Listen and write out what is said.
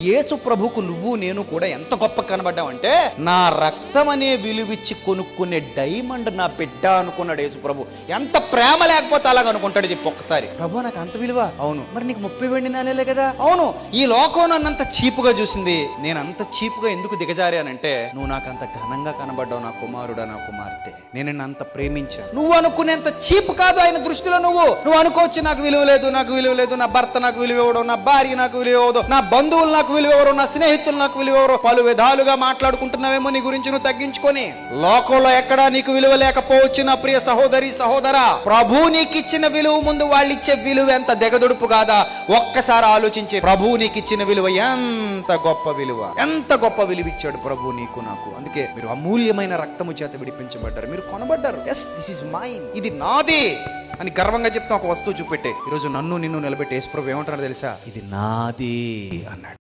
యేసు ప్రభుకు నువ్వు నేను కూడా ఎంత గొప్ప కనబడ్డావంటే నా రక్తం అనే విలువిచ్చి కొనుక్కునే డైమండ్ నా బిడ్డ అనుకున్నాడు యేసు ప్రభు. ఎంత ప్రేమ లేకపోతే అలాగ అనుకుంటాడు చెప్పి ఒక్కసారి. ప్రభు నాకు అంత విలువ? అవును. మరి నీకు ముప్పై వెండి నాణేలే కదా? అవును. ఈ లోకం నన్ను అంత చీపుగా చూసింది. నేను అంత చీపుగా ఎందుకు దిగజారానంటే నువ్వు నాకు అంత ఘనంగా కనబడ్డావు నా కుమారుడా నా కుమార్తె. నేను నిన్ను అంత ప్రేమించాను. నువ్వు అనుకునేంత చీప్ కాదు ఆయన దృష్టిలో నువ్వు. నువ్వు అనుకోవచ్చు నాకు విలువ లేదు నాకు విలువ లేదు. నా భర్త నాకు విలువ ఇవ్వడం నా భార్య నాకు విలువ ఇవ్వదు నా బంధువులు నాకు విలువ విలువెవరు నా స్నేహితులు నాకు విలువెవరు పలు విధాలుగా మాట్లాడుకుంటున్నావేమో నీ గురించి నువ్వు తగ్గించుకొని. లోకంలో ఎక్కడా నీకు విలువ లేకపోవచ్చు నా ప్రియ సహోదరి సహోదర. ప్రభు నీకు ఇచ్చిన విలువ ముందు వాళ్ళు ఇచ్చే విలువ ఎంత దిగదుడుపు కాదా? ఒక్కసారి ఆలోచించి ప్రభు నీకు ఇచ్చిన విలువ ఎంత గొప్ప విలువ? ఎంత గొప్ప విలువ ఇచ్చాడు ప్రభు నీకు నాకు? అందుకే మీరు అమూల్యమైన రక్తము చేత విడిపించబడ్డారు. మీరు కొనబడ్డారు. ఎస్ దిస్ ఇస్ మైన్ ఇది నాది అని గర్వంగా చెప్తాం ఒక వస్తువు చూపెట్టే. ఈరోజు నన్ను నిన్ను నిలబెట్టి యేసు ప్రభు ఏమంటారో తెలుసా? ఇది నాది అన్నాడు.